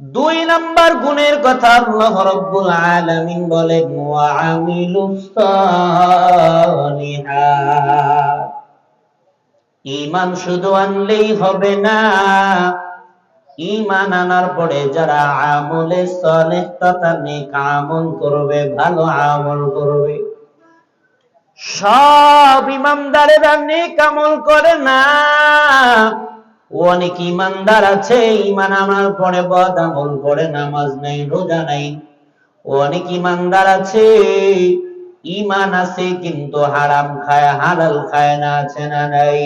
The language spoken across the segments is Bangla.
দুই নাম্বার গুণের কথা আল্লাহ রব্বুল আলামিন বলেন, ওয়া সালিহাত ঈমান শুধু আনলেই হবে না, ঈমান আনার পরে যারা আমলে সালেহ তথা নেক আমল করবে, ভালো আমল করবে। সব ইমানদারেরা নেক আমল করে না অনেক ইমানদার আছে ইমান আনার পরে বদ আমল করে নামাজ নাই, রোজা নাই। অনেক ইমানদার আছে ইমান আছে কিন্তু হারাম খায়, হালাল খায় না, আছে না নাই।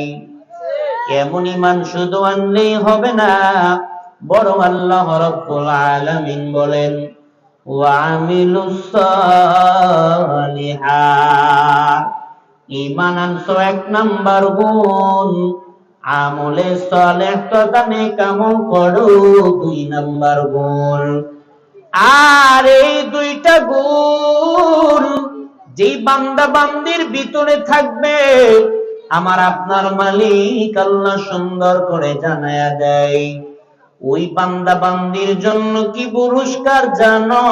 এমন ইমান শুধু আনলেই হবে না, বরং আল্লাহ রব্বুল আলামিন বলেন ইমান আনছো এক নাম্বার গুণ আমলে সালেহ তথা নেক করো, দুই নাম্বার গুণ। আর এই দুইটা গুণ, যেই বান্দা বান্দির ভিতরে থাকবে, আমার আপনার মালিক আল্লাহ সুন্দর করে জানায়া দেয়। ওই বান্দা বান্দির জন্য কি পুরস্কার জানো?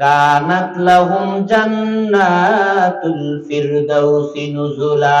কানাত লাহুম জান্নাতুল ফিরদাউসি নুজুলা।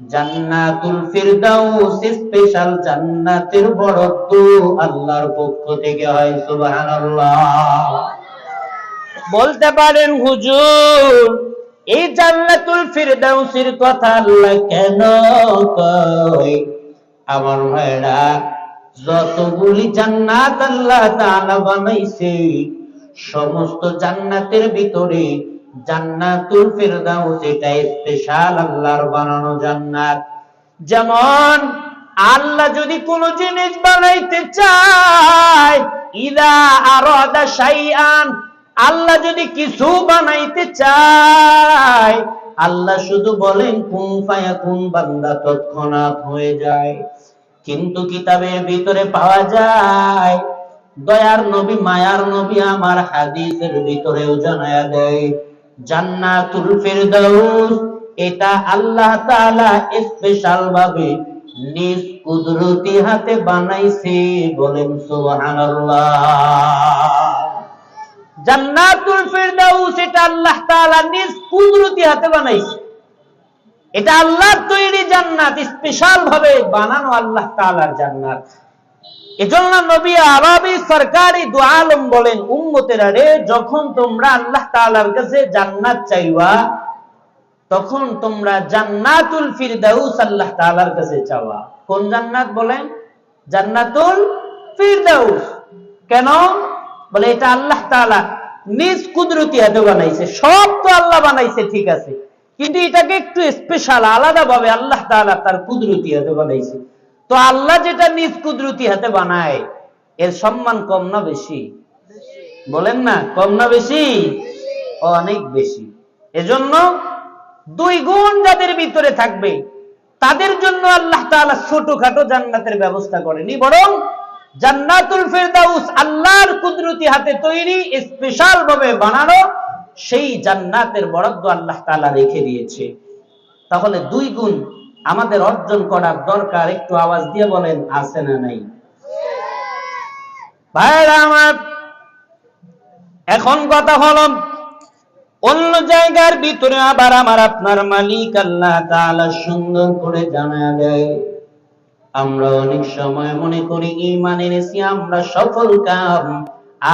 জান্নাতুল ফিরদাউস স্পেশাল জান্নাতের আল্লাহর পক্ষ থেকে হয়, সুবহানাল্লাহ। বলতে পারেন, হুজুর, এই জান্নাতুল ফিরদাউসের কথা আল্লাহ কেন কয়? আমার ভাইরা, যতগুলি জান্নাত আল্লাহ তাআলা বানাইছে, সমস্ত জান্নাতের ভিতরে জান্নাতুল ফিরদাউস এটা স্পেশাল আল্লাহর বানানো জান্নাত। যেমন আল্লাহ যদি কোন জিনিস বানাইতে চায়, ইদা আরাদা শাইআন, আল্লাহ যদি কিছু বানাইতে চায়, আল্লাহ শুধু বলেন কুন ফায়াকুন বান্দা তৎক্ষণাৎ হয়ে যায়। কিন্তু কিতাবের ভিতরে পাওয়া যায়, দয়ার নবী, মায়ার নবী আমার হাদিসের ভিতরেও জানায়া দেয় জান্নাতুল এটা আল্লাহ তাআলা স্পেশাল ভাবে নিজ কুদরতি হাতে বানাইছে বলেন সুবহানাল্লাহ। জান্নাতুল এটা আল্লাহ তাআলা নিজ কুদরতি হাতে বানাইছে। এটা আল্লাহর তৈরি জান্নাত স্পেশাল ভাবে বানানো আল্লাহ তাআলার জান্নাত। এজন্য নবী আরবি সরকারি দুআলম বলেন, উম্মতেরা রে যখন তোমরা আল্লাহ তাআলার কাছে জান্নাত চাইবা, তখন তোমরা জান্নাতুল ফিরদাউস আল্লাহ তাআলার কাছে চাওয়া। কোন জান্নাত বলেন? জান্নাতুল ফিরদাউস। কেন? বলে, এটা আল্লাহ তাআলা নিজ কুদরতি হাতে বানাইছে, সব তো আল্লাহ বানাইছে, ঠিক আছে। কিন্তু এটাকে একটু স্পেশাল আলাদা ভাবে আল্লাহ তাআলা তার কুদরতি হাতে বানাইছে। তো আল্লাহ যেটা নিজ কুদরতি হাতে বানায়, এর সম্মান কম না বেশি? বলেন না, কম না বেশি? অনেক বেশি। এজন্য দুই গুণ যাদের ভিতরে থাকবে, তাদের জন্য আল্লাহ তাআলা ছোটখাটো জান্নাতের ব্যবস্থা করেনি, বরং জান্নাতুল ফেরদাউস আল্লাহর কুদরতি হাতে তৈরি স্পেশাল ভাবে বানানো, সেই জান্নাতের বরাদ্দ আল্লাহ তাআলা রেখে দিয়েছে। তাহলে দুই গুণ আমাদের অর্জন করার দরকার, একটু আওয়াজ দিয়ে বলেন, আছে না নাই? আমার, এখন কথা হলো, অন্য জায়গার ভিতরে আবার আমার আপনার মালিক আল্লাহ সুন্দর করে জানা দেয়। আমরা অনেক সময় মনে করি, ইমান এনেছি, আমরা সফল কাম,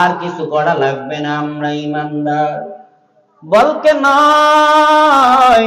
আর কিছু করা লাগবে না, আমরা ইমানদার। বলকে নয়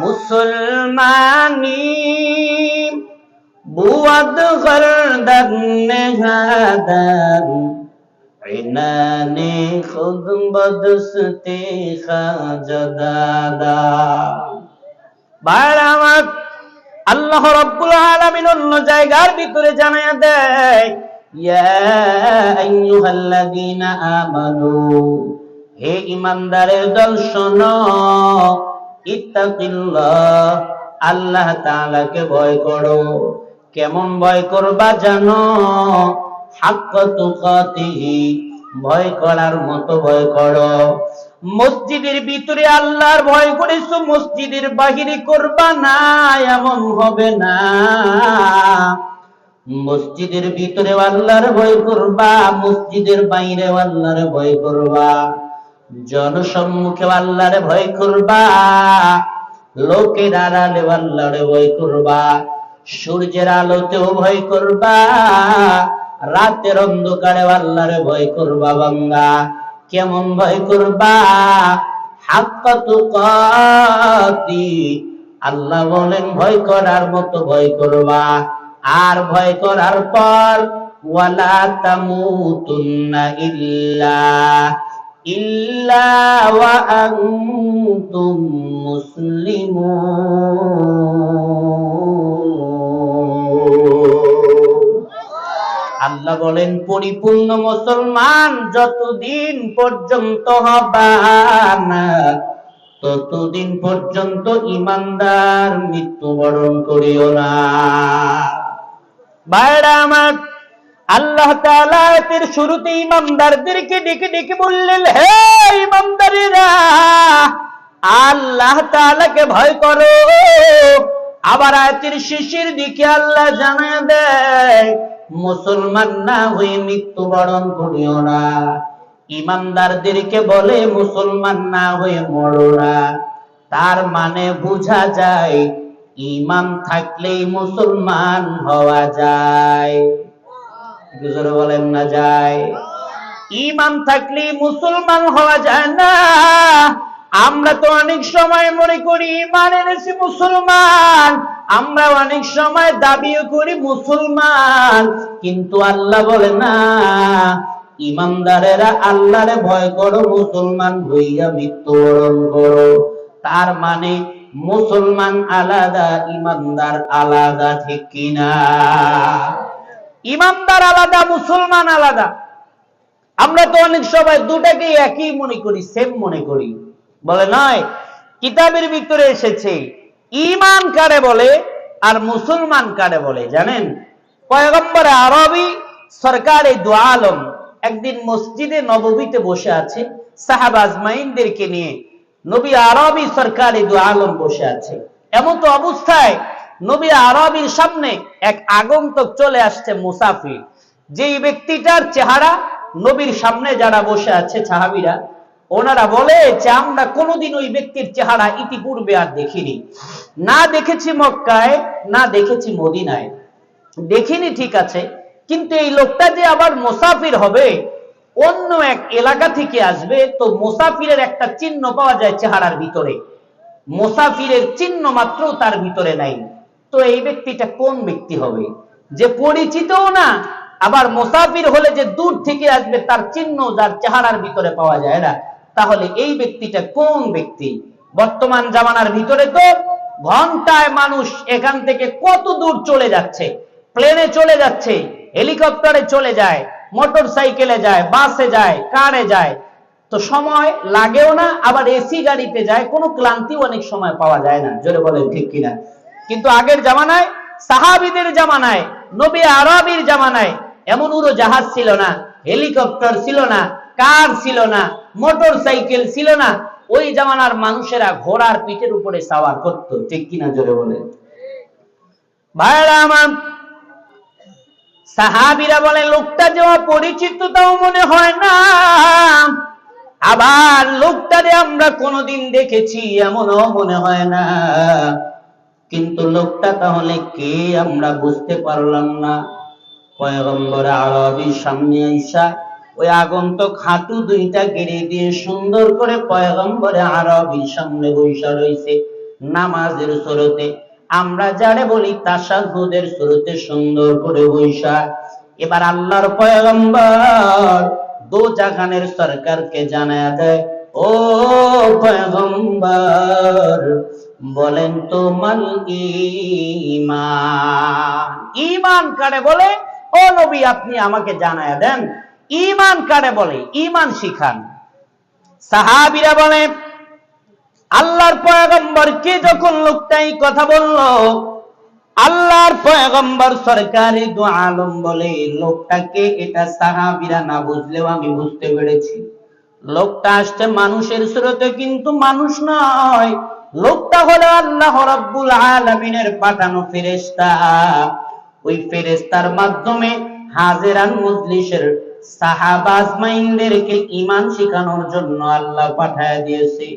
মুসলমানি, বুয়াদ গর্দন নেহাদন ইনানে খুদ বদসতে খাজদাদা। বারামাত আল্লাহ রাব্বুল আলামিন অন্য জায়গার ভিতরে জানায় দেয়, ইয়া আমানু হে ইমানদারের দল, শোনো। আল্লাহ তাআলাকে ভয় করো। কেমন ভয় করবা জানো? হাক্ক তুকাতিহি, ভয় করার মতো ভয় করো। মসজিদের ভিতরে আল্লাহর ভয় করেছ, মসজিদের বাহিরে করবা না, এমন হবে না। মসজিদের ভিতরে আল্লাহর ভয় করবা, মসজিদের বাইরে আল্লাহর ভয় করবা। জনসম্মুখে আল্লাহরে ভয় করবা লোকের আড়ালে আল্লাহরে ভয় করবা, সূর্যের আলোতেও ভয় করবা, রাতের অন্ধকারে আল্লাহরে ভয় করবা বাংলা কেমন ভয় করবা? আল্লাহ বলেন ভয় করার মতো ভয় করবা। আর ভয় করার পর, ওয়ালা তামুতুন্না ইল্লা। ওয়া আনতুম মুসলিমুন। আল্লাহ বলেন, পরিপূর্ণ মুসলমান যতদিন পর্যন্ত হবা না ততদিন পর্যন্ত ইমানদার মৃত্যুবরণ করিও না। বাইরা আমার আল্লাহ তাআলা আয়াতের শুরুতে ইমানদারদেরকে ডেকে ডেকে বললেন, হে ইমানদারেরা আল্লাহ তাআলাকে ভয় করো। আবার আয়াতের শেষের দিকে আল্লাহ জানা দেয়, মুসলমান না হয়ে মৃত্যুবরণ করিও না। ইমানদারদেরকে বলে, মুসলমান না হয়ে মরো না। তার মানে বোঝা যায় ইমান থাকলেই মুসলমান হওয়া যায়। জোরে বলেন না যায়। ইমান থাকলেই মুসলমান হওয়া যায় না। আমরা তো অনেক সময় মনে করি ইমান এনেছি মুসলমান। আমরা অনেক সময় দাবিও করি মুসলমান। কিন্তু আল্লাহ বলে না, ইমানদারেরা আল্লাহরে ভয় করো, মুসলমান হইয়া মৃত্যুবরণ করো। তার মানে মুসলমান আলাদা, ইমানদার আলাদা, ঠিক কিনা? ইমানদার আলাদা, মুসলমান আলাদা। আমরা তো অনেক সময় দুটাকে একই মনে করি সেম মনে করি। বলে নয়, কিতাবের ভিতরে এসেছে, ইমান কারে বলে আর মুসলমান কারে বলে, জানেন? পয়গম্বর আরবি সরকারে দোয়ালম একদিন মসজিদে নববীতে বসে আছে, সাহাব আজমাইনদেরকে নিয়ে। নবী আরবি সরকারে দোয়ালম বসে আছে। এমন তো অবস্থায় নবী আরবির সামনে এক আগন্তুক চলে আসছে মুসাফির। যেই ব্যক্তিটার চেহারা নবীর সামনে যারা বসে আছে সাহাবিরা, ওনারা বলে যে আমরা কোনোদিন ওই ব্যক্তির চেহারা ইতিপূর্বে আর দেখিনি। না দেখেছি মক্কায়, না দেখেছি মদিনায়। দেখিনি ঠিক আছে, কিন্তু এই লোকটা যে আবার মুসাফির হবে, অন্য এক এলাকা থেকে আসবে, তো মুসাফিরের একটা চিহ্ন পাওয়া যায় চেহারার ভিতরে। মুসাফিরের চিহ্ন মাত্র তার ভিতরে নাই। তো এই ব্যক্তিটা কোন ব্যক্তি হবে? যে পরিচিতও না, আবার মুসাফির হলে যে দূর থেকে আসবে, তার চিহ্ন, যার চেহারার ভিতরে পাওয়া যায়, না? তাহলে এই ব্যক্তিটা কোন ব্যক্তি? বর্তমান জামানার ভিতরে তো ঘন্টায় মানুষ এখান থেকে কত দূর চলে যাচ্ছে? প্লেনে চলে যাচ্ছে, হেলিকপ্টারে চলে যায় মোটর সাইকেলে যায়, বাসে যায়, কারে যায়। তো সময় লাগেও না, আবার এসি গাড়িতে যায়, কোনো ক্লান্তি অনেক সময় পাওয়া যায় না। জোরে বলেন ঠিক কিনা? কিন্তু আগের জামানায়, সাহাবিদের জামানায়, নবী আরবির জামানায় এমন উড়ো জাহাজ ছিল না, হেলিকপ্টার ছিল না, কার ছিল না মোটর সাইকেল ছিল না। ওই জামানার মানুষেরা ঘোড়ার পিঠের উপরে সাওয়ার করত, ঠিক কিনা জোরে বলে ভাইরা আমার, সাহাবিরা বলে লোকটা যে পরিচিত তাও মনে হয় না। আবার লোকটারে আমরা কোনোদিন দেখেছি, এমনও মনে হয় না। কিন্তু লোকটা তাহলে কে আমরা বুঝতে পারলাম না। পয়গম্বর আরবির সামনে আইসা, ওই আগন্তক হাঁটু দুইটা গেড়ে দিয়ে সুন্দর করে পয়গম্বরে আরবির সামনে বৈশা রইছে নামাজের স্রোতে। আমরা যারে বলি তাসাহুদের স্রোতে সুন্দর করে বৈশা এবার আল্লাহর পয়গম্বর দো জাহানের সরকারকে জানায় দেয়, ও পয়গম্বর বলেন তো মাল ইমান কারে বলে? ও নবী, আপনি আমাকে জানায় দেন। ইমান কারে বলে? ইমান শিখান। সাহাবিরা বলে, আল্লাহর পয়গম্বর কে যখন লোকটাই কথা বলল? আল্লাহর পয়গম্বর সরকারি দু আলম বলে, লোকটাকে এটা সাহাবিরা না বুঝলেও আমি বুঝতে পেরেছি। লোকটা আসছে মানুষের স্রোতে, কিন্তু মানুষ নয়। লোকটা হলো আল্লাহ রাব্বুল আলামিনের পাঠানো ফেরেশতা। ওই ফেরেশতার মাধ্যমে হাজেরান মজলিসের সাহাবা আজমাইনদেরকে ঈমান শেখানোর জন্য আল্লাহ পাঠায় দিয়েছে।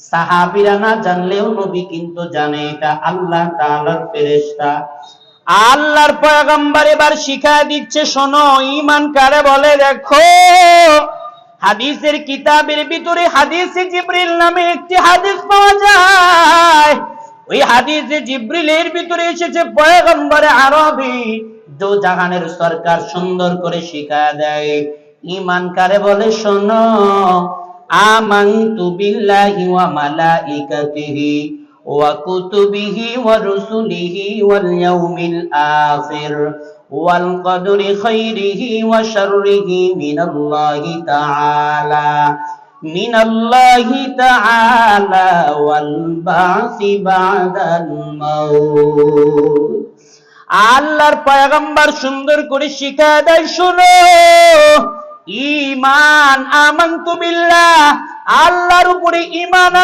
সাহাবীরা না জানলেও নবী কিন্তু জানে এটা আল্লাহ তাআলার ফেরেশতা। আল্লাহর পয়গম্বর এবার শিখায় দিচ্ছে, শোনো, ঈমান কারে বলে দেখো? হাদিসের কিতাবের ভিতরে হাদিসে জিব্রিল নামে একটি হাদিস পাওয়া যায়। ওই হাদিসে জিব্রিলের ভিতরে এসেছে, পয়গম্বরে আরবি দো জাহানের সরকার সুন্দর করে শিখায় দেয়। ঈমান কারে বলে, শোনো, আমানতু বিল্লাহি ওয়া মালাইকাতিহি ওয়া কুতুবিহি ওয়া রুসুলিহি ওয়াল ইয়াউমিল আখির। কদরি খাইরিহি ওয়া শাররিহি মিনাল্লাহি তাআলা। মিনাল্লাহি তাআলা ওয়াল বাসি বাদাল মাউত। আল্লাহর পয়গম্বর সুন্দর করে শিখা দেয়, শুনো ইমান আমান্তু বিল্লাহ আল্লাহর উপরে ইমান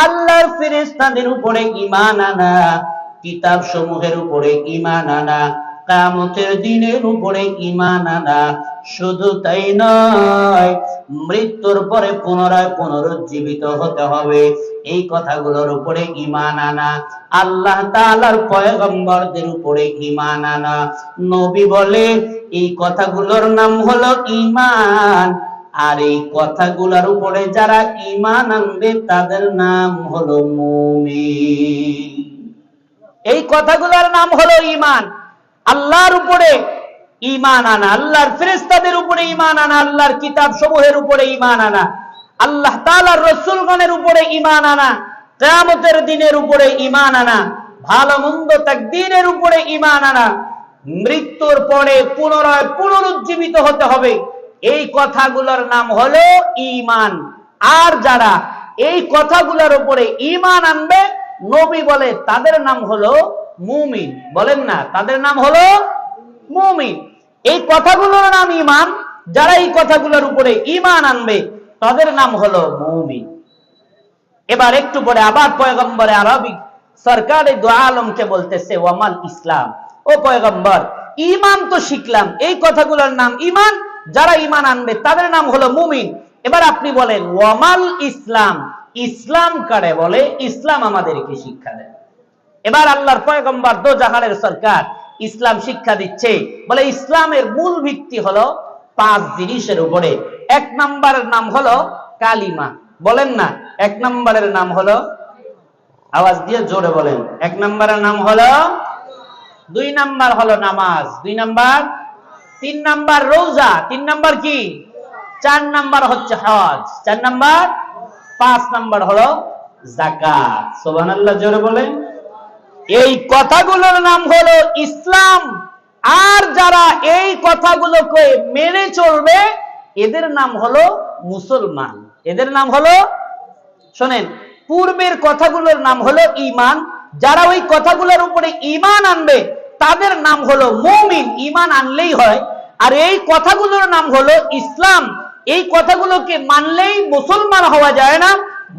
আল্লাহর ফেরেশতাদের উপরে ইমান আনা কিতাব সমূহের উপরে ইমান আনা কামতের দিনের উপরে ইমান আনা। শুধু তাই নয়, মৃত্যুর পরে পুনরায় পুনরুজ্জীবিত হতে হবে। এই কথাগুলোর উপরে ইমান আনা, আল্লাহ তাআলার পয়গম্বরদের উপরে ইমান আনা। নবী বলে এই কথাগুলোর নাম হলো ইমান আর এই কথাগুলোর উপরে যারা ইমান আনবে, তাদের নাম হলো মুমিন। এই কথাগুলোর নাম হলো ইমান আল্লাহর উপরে ইমান আনা, আল্লাহর ফেরেস্তাদের উপরে ইমান আনা, আল্লাহর কিতাব সমূহের উপরে ইমান আনা, আল্লাহ তাআলার রসুলগণের উপরে ইমান আনা, কিয়ামতের দিনের উপরে ইমান আনা, ভালো মন্দ তাকদীরের উপরে ইমান আনা মৃত্যুর পরে পুনরায় পুনরুজ্জীবিত হতে হবে। এই কথাগুলোর নাম হলো ইমান আর যারা এই কথাগুলোর উপরে ইমান আনবে, নবী বলে তাদের নাম হলো মুমিন। বলেন না, তাদের নাম হলো মুমিন। এই কথাগুলোর নাম ইমান যারা এই কথাগুলোর উপরে ইমান আনবে, তাদের নাম হলো মুমিন। এবার একটু পরে আবার পয়গম্বরে আরবি সরকার দোয়া আলমকে বলতেছে, ওয়ামাল ইসলাম। ও পয়গম্বর ইমান তো শিখলাম। এই কথাগুলোর নাম ইমান, যারা ইমান আনবে তাদের নাম হলো মুমিন। এবার আপনি বলেন, ওয়ামাল ইসলাম ইসলাম কারে বলে? ইসলাম আমাদেরকে শিক্ষা দেয়। এবার আল্লাহর পয়গম্বর দো জাহানের সরকার ইসলাম শিক্ষা দিচ্ছে। বলে ইসলামের মূল ভিত্তি হলো পাঁচ জিনিসের উপরে। এক নম্বরের নাম হলো কালিমা। বলেন না, এক নম্বরের নাম হলো, আওয়াজ দিয়ে জোরে বলেন। এক নম্বরের নাম হলো দুই নাম্বার হলো নামাজ, দুই নাম্বার? তিন নাম্বার রোজা, তিন নাম্বার কি? চার নাম্বার হচ্ছে হজ, চার নাম্বার? পাঁচ নাম্বার হলো জাকাত সুবহানাল্লাহ, জোরে বলেন। এই কথাগুলোর নাম হলো ইসলাম। আর যারা এই কথাগুলোকে মেনে চলবে, এদের নাম হলো মুসলমান। এদের নাম হলো, শোনেন, পূর্বের কথাগুলোর নাম হলো ইমান যারা ওই কথাগুলোর উপরে ইমান আনবে তাদের নাম হলো মুমিন ইমান আনলেই হয়। আর এই কথাগুলোর নাম হলো ইসলাম। এই কথাগুলোকে মানলেই মুসলমান হওয়া যায় না।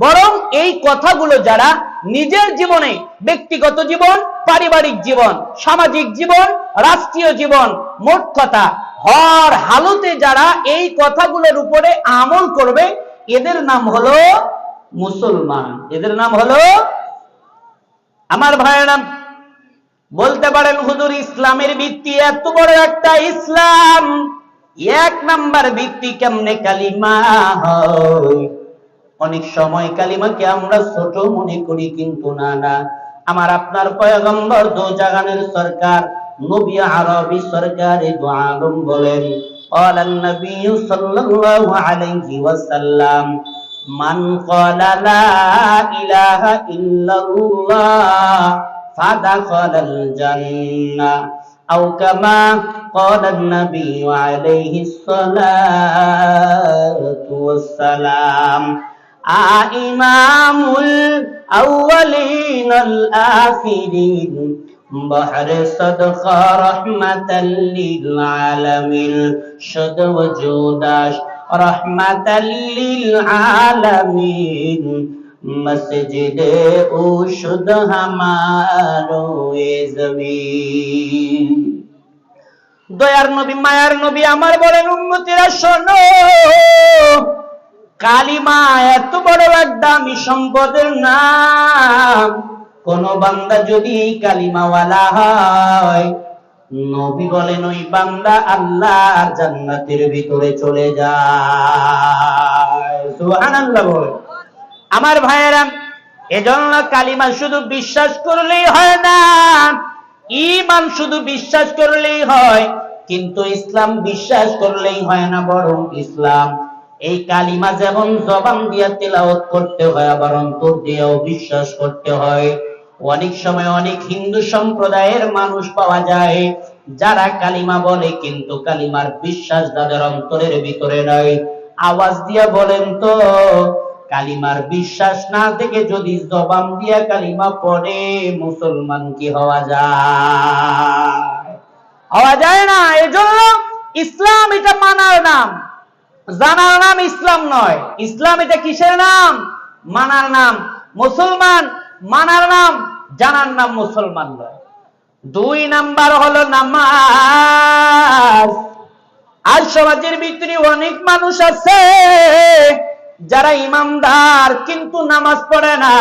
বরং এই কথাগুলো যারা নিজের জীবনে, ব্যক্তিগত জীবন, পারিবারিক জীবন, সামাজিক জীবন, রাষ্ট্রীয় জীবন, মোট কথা, হর হালতে যারা এই কথাগুলোর উপরে আমল করবে, এদের নাম হলো মুসলমান। এদের নাম হলো, আমার ভাইয়েরা বলতে পারেন হুজুর ইসলামের ভিত্তি এত বড় একটা ইসলাম এক নাম্বার ভিত্তি কেমনে কালিমা হয় অনেক সময় কালিমাকে আমরা ছোট মনে করি কিন্তু না না আমার আপনার পয়গম্বর দো জাগানের সরকার নবী আরবি সরকার এ দো আলম বলেন قال النبي صلى الله عليه وسلم من قال لا إله إلا الله فدخل الجنة. أو كما قال النبي عليه الصلاة والسلام إمام الأولين الآخرين بحر صدقة رحمة للعالمين شد وجوداش رحمة للعالمين. মসজিদে ओ शुद्ध हमारो দয়ার নবী, মায়ার নবী আমার বলেন, উন্নতিরা শোনো। কালিমা এত বড় একটা আমি সম্পদের নাম। কোন বান্দা যদি কালিমাওয়ালা হয়, নবী বলেন, ওই বান্দা আল্লাহ জান্নাতের ভিতরে চলে যায়। সুবহানাল্লাহ বলেন। আমার ভাইয়েরা, এজন্য কালিমা শুধু বিশ্বাস করলেই হয় না ইমান শুধু বিশ্বাস করলেই হয়, কিন্তু ইসলাম বিশ্বাস করলেই হয় না বরং ইসলাম। এই কালিমা যেমন জবান দিয়া তেলাওয়াত করতে হয়, আবার অন্তর দিয়েও বিশ্বাস করতে হয়। অনেক সময় অনেক হিন্দু সম্প্রদায়ের মানুষ পাওয়া যায়, যারা কালিমা বলে কিন্তু কালিমার বিশ্বাস তাদের অন্তরের ভিতরে নাই। আওয়াজ দিয়া বলেন তো কালিমার বিশ্বাস না থেকে যদি জবান দিয়া কালিমা পড়ে, মুসলমান কি হওয়া যায়? হওয়া যায় না, এজন্য ইসলাম এটা মানার নাম। জানার নাম ইসলাম নয়। ইসলাম এটা কিসের নাম? মানার নাম। মুসলমান মানার নাম, জানার নাম মুসলমান নয়। দুই নাম্বার হলো নামাজ। আজ সমাজের ভিতরে অনেক মানুষ আছে যারা ইমানদার কিন্তু নামাজ পড়ে না,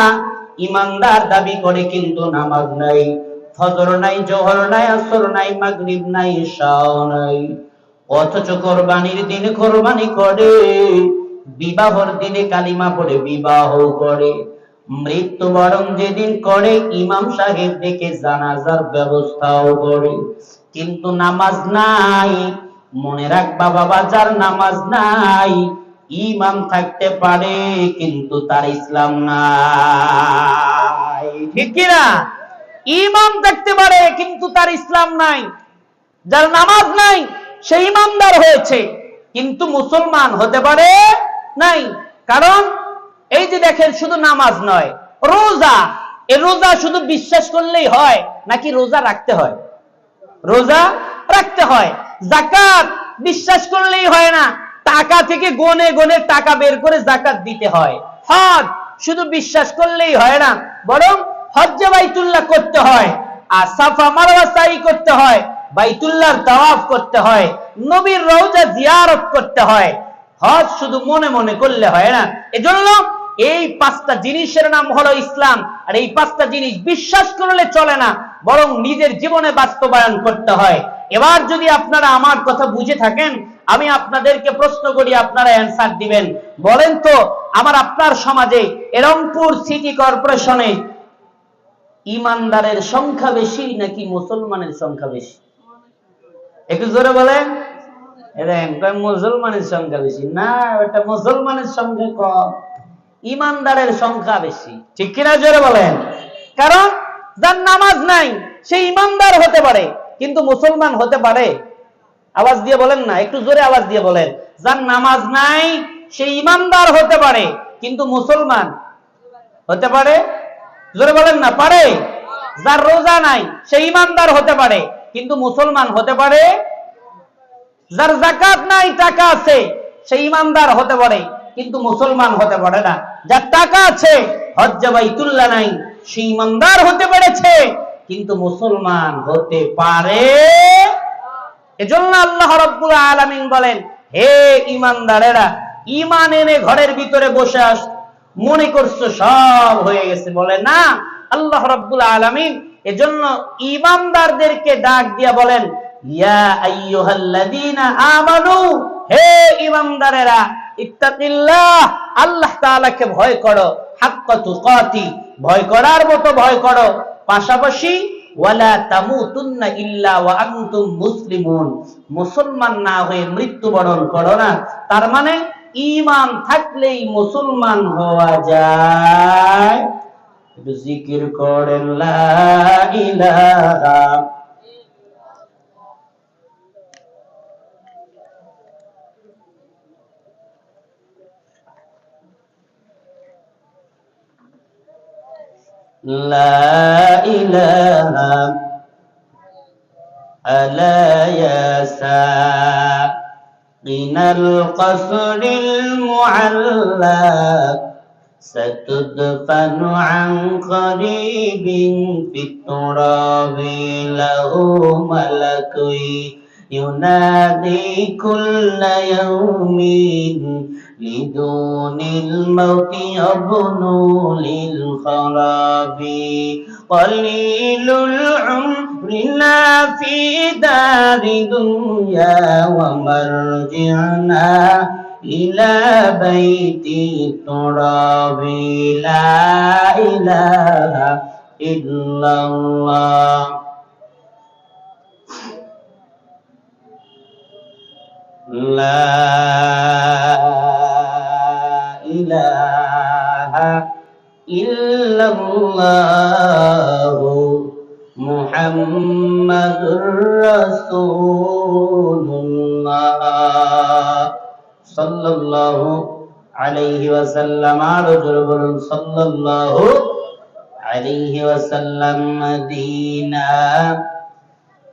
ইমানদার দাবি করে কিন্তু নামাজ নাই। ফজর নাই, জোহর নাই, আসর নাই, মাগরিব নাই ঈশাও নাই। অথচ কোরবানির দিনে কোরবানি করে, বিবাহর দিনে কালিমা পড়ে বিবাহ করে। মৃত্যুবরণ যেদিন করে, ইমাম সাহেব ডেকে জানাজার ব্যবস্থাও করে। কিন্তু নামাজ নাই, মনে রাখবা বাবা, যার নামাজ নাই ইমাম থাকতে পারে, কিন্তু তার ইসলাম নাই। ঠিক কিনা? ইমাম থাকতে পারে, কিন্তু তার ইসলাম নাই। যার নামাজ নাই, সে ইমানদার হয়েছে, কিন্তু মুসলমান হতে পারে নাই। কারণ, এই যে দেখেন, শুধু নামাজ নয়, রোজা, এ রোজা শুধু বিশ্বাস করলেই হয়, নাকি রোজা রাখতে হয়? রোজা রাখতে হয়। জাকাত বিশ্বাস করলেই হয় না। টাকা থেকে গনে গনে টাকা বের করে জাকাত দিতে হয়। হজ শুধু বিশ্বাস করলেই হয় না, বরং হজ্জে বাইতুল্লাহ করতে হয়, আর সাফা মারওয়া সাই করতে হয়, বাইতুল্লাহর তাওয়াফ করতে হয়, নবীর রওজা জিয়ারত করতে হয়। হজ শুধু মনে মনে করলে হয় না। এজন্য এই পাঁচটা জিনিসের নাম হলো ইসলাম, আর এই পাঁচটা জিনিস বিশ্বাস করলে চলে না, বরং নিজের জীবনে বাস্তবায়ন করতে হয়। এবার যদি আপনারা আমার কথা বুঝে থাকেন আমি আপনাদেরকে প্রশ্ন করি, আপনারা অ্যান্সার দিবেন। বলেন তো, আমার আপনার সমাজে এরংপুর সিটি কর্পোরেশনে ইমানদারের সংখ্যা বেশি নাকি মুসলমানের সংখ্যা বেশি? একটু জোরে বলেন। মুসলমানের সংখ্যা বেশি? না ওটা মুসলমানের সংখ্যা কম। ইমানদারের সংখ্যা বেশি। ঠিক কিনা জোরে বলেন? কারণ যার নামাজ নাই, সে ইমানদার হতে পারে, কিন্তু মুসলমান হতে পারে আওয়াজ দিয়ে বলেন না, একটু জোরে আওয়াজ দিয়ে বলেন। যার নামাজ নাই, সে ইমানদার হতে পারে, কিন্তু মুসলমান হতে পারে? জোরে বলেন না, পারে। যার রোজা নাই, সে ইমানদার হতে পারে, কিন্তু মুসলমান হতে পারে? যার জাকাত নাই, টাকা আছে, সে ইমানদার হতে পারে, কিন্তু মুসলমান হতে পারে না। যার টাকা আছে, হজ্জা বাইতুল্লাহ নাই, সে ইমানদার হতে পেরেছে, কিন্তু মুসলমান হতে পারে। এজন্য আল্লাহ রব্বুল আলামিন বলেন, হে ইমানদারেরা ইমান এনে ঘরের ভিতরে বসে আস, মনে করছ সব হয়ে গেছে। বলে, না, আল্লাহ রাব্বুল আলামিন এজন্য ইমানদারদেরকে ডাক দিয়া বলেন, ইয়া আইয়ুহাল্লাযীনা আমানু, হে ইমানদারেরা ইত্তাকিল্লাহ, আল্লাহ তাআলাকে ভয় করো, হাক্কা তুকাতি, ভয় করার মতো ভয় করো। পাশাপাশি মুসলিমুন। মুসলমান না হয়ে মৃত্যুবরণ করো না। তার মানে ইমান থাকলেই মুসলমান হওয়া যায়। জিকির করেন, লা ইলাহা لا إله ألا يا ساقين القصر المعلى ستدفن عن قريب في التراب له ملك ينادي كل يوم لدون الموت يبنو للخراب قليل العمر لا في دار دنيا ومرجعنا إلى بيت التراب لا إله إلا الله لا إله إلا الله محمد رسول الله صلى الله عليه وسلم رجل صلى الله عليه وسلم مدينة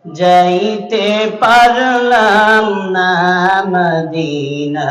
যাইতে পারলাম না মদিনা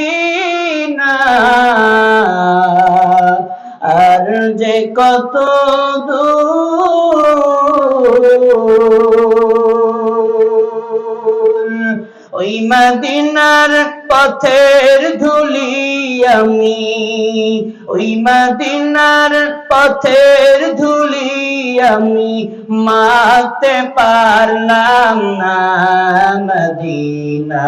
আর যে কত ওই মদিনার পথের ধুলি আমি, ওই মদিনার পথের ধুলি আমি মাতে পারলাম না মদিনা।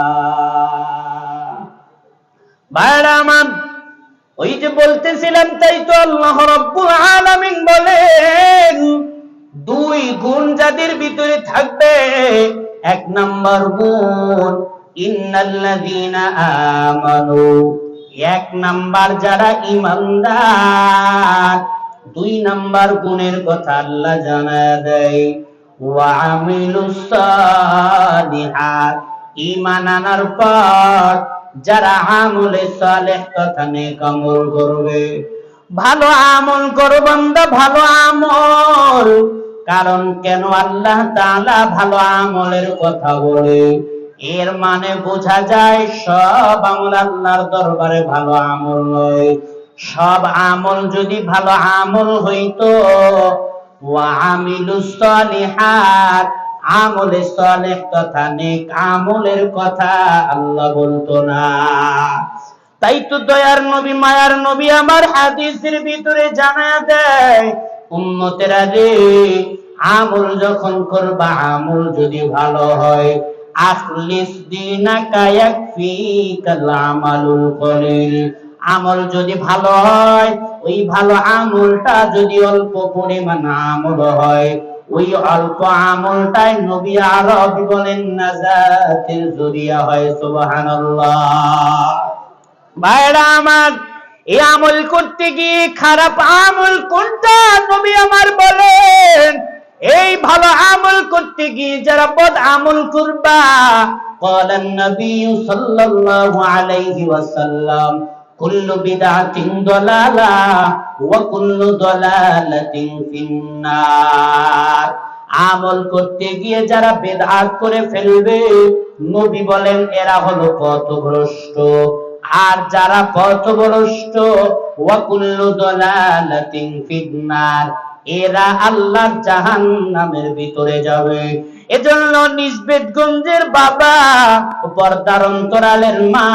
ভাইরা আমার, ওই যে বলতেছিলাম তাই তো আল্লাহ রব্বুল আলামিন বলেন, দুই গুণ যাদের ভিতরে থাকবে, এক নম্বর গুণ ইন্নাল্লাযীনা আমানু, এক নাম্বার যারা ইমানদার দুই নাম্বার গুণের কথা আল্লাহ জানায় দেয় ওয়ামিলুস সালিহাত, ঈমান আনার পর যারা আমলে সালেহ তথা নেক আমল করবে। ভালো আমল করো বান্দা, ভালো আমল। কারণ কেন আল্লাহ তাআলা ভালো আমলের কথা বলে? এর মানে বোঝা যায় সব আমল আল্লাহর দরবারে ভালো আমল নয়। সব আমল যদি ভালো আমল হইতো, ওয়া আমিলুস সালিহাত আমলে সালেহ তথা নেক আমলের কথা আল্লাহ বলতো না। তাই তো দয়ার নবী, মায়ার নবী আমার হাদিসের ভিতরে জানা দেয়, উম্মতেরা রে, আমল যখন করবা, আমল যদি ভালো হয়, আখলিস দিনাকা ইয়াকফিকাল আমালুল কলিল। আমল যদি ভালো হয়, ওই ভালো আমলটা যদি অল্প পরিমাণ আমল হয় ওই অল্প আমলটাই নবী আরব বলেন নাজাতের জরিয়া হয় সুবহানাল্লাহ ভাইরা আমার এই আমল করতে গিয়ে খারাপ আমল কোনটা নবী আমার বলেন এই ভালো আমল করতে গিয়ে যারা বদ আমল করবা قال النبي صلى الله عليه وسلم কুল্লু বিদআতিন দালালা কুল্লু আমল করতে গিয়ে যারা বেদাত করে ফেলবে, নবী বলেন, এরা হলো পথভ্রষ্ট। আর যারা পথভ্রষ্ট, ওয়া এরা আল্লাহর জাহান্নামের ভিতরে যাবে। এজন্য নিজবেদ গঞ্জের বাবা, পর্দার অন্তরালের মা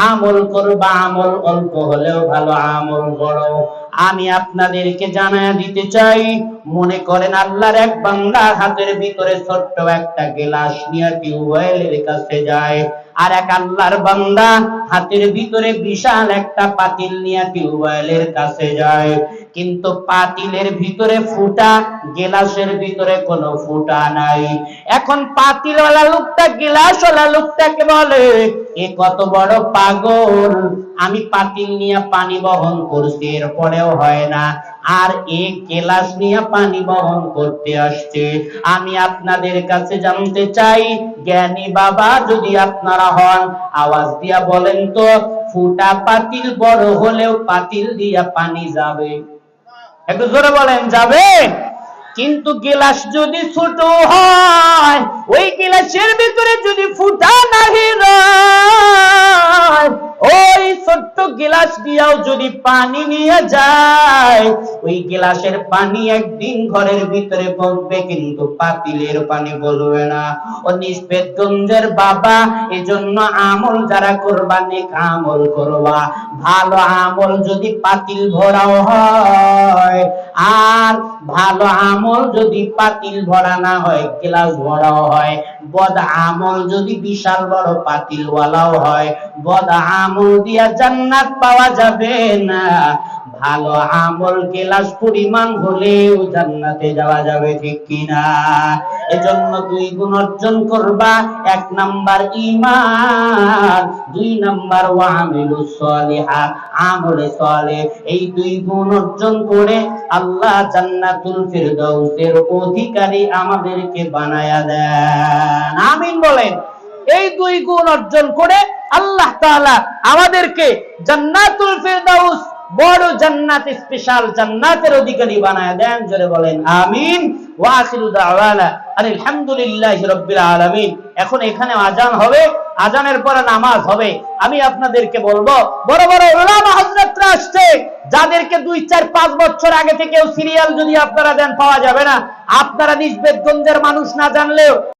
আমল করবা আমল অল্প হলেও ভালো আমল বড়। আমি আপনাদেরকে জানায় দিতে চাই মনে করেন আল্লাহর এক বান্দার হাতের ভিতরে ছোট্ট একটা গ্লাস নিয়ে টিউবওয়েলের কাছে যায়। আর এক আল্লাহর বান্দা হাতের ভিতরে বিশাল একটা পাতিল নিয়ে টিউবওয়েলের কাছে যায়। কিন্তু পাতিলের ভিতরে ফুটা, গেলাসের ভিতরে কোনো ফুটা নাই। এখন পাতিলওয়ালা লোকটা, গেলাসওয়ালা লোকটাকে বলে, এ কত বড় পাগল। আমি পাতিল নিয়ে পানি বহন করছি, এরপরেও হয় না। আর এই কেলাস নিয়ে পানি বহন করতে আসছে। আমি আপনাদের কাছে জানতে চাই, জ্ঞানী বাবা যদি আপনারা হন, আওয়াজ দিয়া বলেন তো, ফুটা পাতিল বড় হলেও পাতিল দিয়া পানি যাবে। একটু জোরে বলেন, যাবে? কিন্তু গিলাস যদি ছোট হয়, ওই গিলাসের ভিতরে যদি ফুটা নাহি ওই ছোট্ট গিলাস দিয়াও যদি পানি নিয়ে যায়, ওই গিলাসের পানি একদিন ঘরের ভিতরে পড়বে কিন্তু পাতিলের পানি বলবে না। ও নিষ্পেদগঞ্জের বাবা, এজন্য আমল যারা করবা, নেক আমল করবা। ভালো আমল যদি পাতিল ভরাও হয়, আর ভালো আমল যদি পাতিল ভরা না হয়, গ্লাস ভরাও হয়। বদ আমল যদি বিশাল বড় পাতিল ওয়ালাও হয়, বদ আমল দিয়া জান্নাত পাওয়া যাবে না। ভালো আমল গেলাস পরিমাণ হলেও জান্নাতে যাওয়া যাবে ঠিক কিনা? এজন্য দুই গুণ অর্জন করবা। এক নাম্বার ইমান দুই নাম্বার ওয়ামিলু সলিহাত আমলে সলে। এই দুই গুণ অর্জন করে আল্লাহ জান্নাতুল ফিরদাউসের অধিকারী আমাদেরকে বানায়া দেন। আমিন বলেন। এই দুই গুণ অর্জন করে আল্লাহ তাআলা আমাদেরকে জান্নাতুল ফিরদাউস বড় জান্নাত, স্পেশাল জান্নাতের অধিকারী বানায় দেন, জোরে বলেন, আমিন। ওয়া আখিরু দাওয়ানা আলহামদুলিল্লাহি রাব্বিল আলামিন। এখন এখানে আজান হবে, আজানের পরে নামাজ হবে। আমি আপনাদেরকে বলব, বড় বড় ওলামা হযরতরা আসছে, যাদেরকে দুই, চার, পাঁচ বছর আগে থেকেও সিরিয়াল যদি আপনারা দেন, পাওয়া যাবে না। আপনারা নিজ বেদগঞ্জের মানুষ না জানলেও